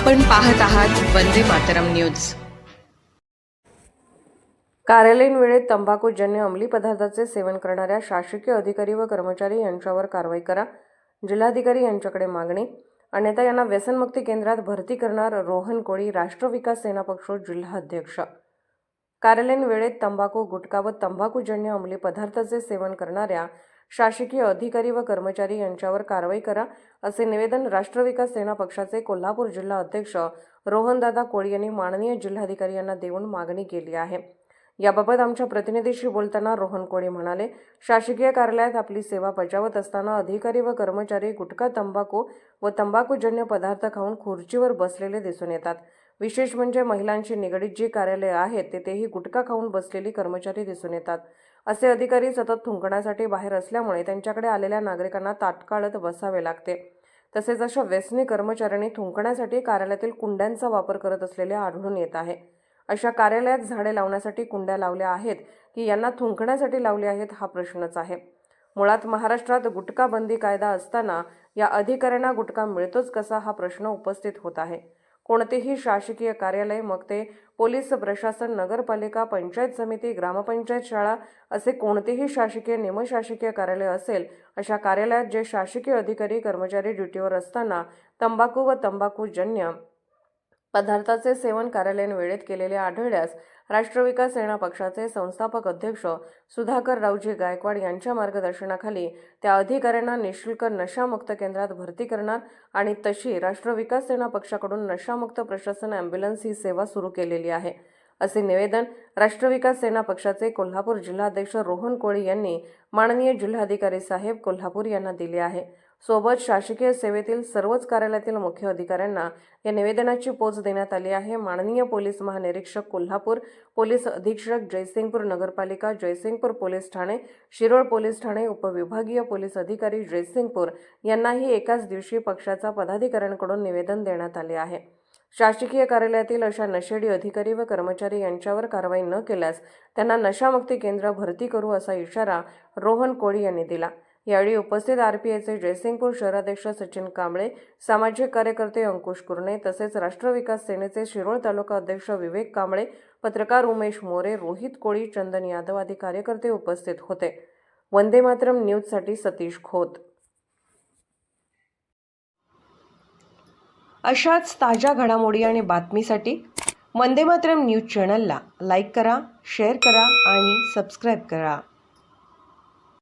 आपण पाहत आहात वंदे मातरम न्यूज. कार्यालयीन वेळेत तंबाखूजन्य अंमली पदार्थाचे सेवन करणाऱ्या शासकीय अधिकारी व कर्मचारी यांच्यावर कारवाई करा. जिल्हाधिकारी यांच्याकडे मागणी. अन्यथा यांना व्यसनमुक्ती केंद्रात भरती करणार रोहन कोळी राष्ट्र विकास सेना पक्ष जिल्हा अध्यक्ष कार्यालयीन वेळेत तंबाखू गुटखा व तंबाखूजन्य अंमली पदार्थाचे सेवन करणाऱ्या शासकीय अधिकारी व कर्मचारी यांच्यावर कारवाई करा असे निवेदन राष्ट्र विकास सेना पक्षाचे कोल्हापूर जिल्हा अध्यक्ष रोहनदादा कोळी यांनी माननीय जिल्हाधिकारी यांना देऊन मागणी केली आहे. याबाबत आमच्या प्रतिनिधीशी बोलताना रोहन कोळी म्हणाले शासकीय कार्यालयात आपली सेवा बजावत असताना अधिकारी व कर्मचारी गुटखा तंबाखू व तंबाखूजन्य पदार्थ खाऊन खुर्चीवर बसलेले दिसून येतात. विशेष म्हणजे महिलांशी निगडीत जी कार्यालये आहेत तेथेही गुटखा खाऊन बसलेली कर्मचारी दिसून येतात. असे अधिकारी सतत थुंकण्यासाठी बाहेर असल्यामुळे त्यांच्याकडे आलेल्या नागरिकांना तात्काळत बसावे लागते. तसेच अशा व्यसनी कर्मचाऱ्यांनी थुंकण्यासाठी कार्यालयातील कुंड्यांचा वापर करत असलेले आढळून येत आहे. अशा कार्यालयात झाडे लावण्यासाठी कुंड्या लावल्या आहेत की यांना थुंकण्यासाठी लावले आहेत हा प्रश्नच आहे. मुळात महाराष्ट्रात गुटखा बंदी कायदा असताना या अधिकाऱ्यांना गुटखा मिळतोच कसा हा प्रश्न उपस्थित होत आहे. कोणतेही शासकीय कार्यालय मग ते पोलीस प्रशासन नगरपालिका पंचायत समिती ग्रामपंचायत शाळा असे कोणतेही शासकीय निमशासकीय कार्यालय असेल अशा कार्यालयात जे शासकीय अधिकारी कर्मचारी ड्युटीवर असताना तंबाखू व तंबाखूजन्य पदार्थाचे सेवन कार्यालयीन वेळेत केलेले आढळल्यास राष्ट्रविकास सेना पक्षाचे संस्थापक अध्यक्ष सुधाकर रावजी गायकवाड यांच्या मार्गदर्शनाखाली त्या अधिकाऱ्यांना निशुल्क नशामुक्त केंद्रात भरती करणार आणि तशी राष्ट्रविकास सेना पक्षाकडून नशामुक्त प्रशासन ॲम्ब्युलन्स ही सेवा सुरू केलेली आहे. असे निवेदन राष्ट्रविकास सेना पक्षाचे कोल्हापूर जिल्हाध्यक्ष रोहन कोळी यांनी माननीय जिल्हाधिकारी साहेब कोल्हापूर यांना दिले आहे. सोबत शासकीय सेवेतील सर्वच कार्यालयातील मुख्य अधिकाऱ्यांना या निवेदनाची पोच देण्यात आली आहे. माननीय पोलीस महानिरीक्षक कोल्हापूर पोलीस अधीक्षक जयसिंगपूर नगरपालिका जयसिंगपूर पोलीस ठाणे शिरोळ पोलीस ठाणे उपविभागीय पोलीस अधिकारी जयसिंगपूर यांनाही एकाच दिवशी पक्षाचा पदाधिकाऱ्यांकडून निवेदन देण्यात आले आहे. शासकीय कार्यालयातील अशा नशेडी अधिकारी व कर्मचारी यांच्यावर कारवाई न केल्यास त्यांना नशामुक्ती केंद्र भरती करू असा इशारा रोहन कोळी यांनी दिला. यावेळी उपस्थित आरपीआयचे जयसिंगपूर शहराध्यक्ष सचिन कांबळे सामाजिक कार्यकर्ते अंकुश कुर्णे तसेच राष्ट्र विकास सेनेचे शिरोळ तालुका अध्यक्ष विवेक कांबळे पत्रकार उमेश मोरे रोहित कोळी चंदन यादव आदी कार्यकर्ते उपस्थित होते. वंदे मातरम न्यूजसाठी सतीश खोत. अशाच ताज्या घडामोडी आणि बातमीसाठी वंदे मातरम न्यूज चॅनलला लाईक करा शेअर करा आणि सबस्क्राईब करा.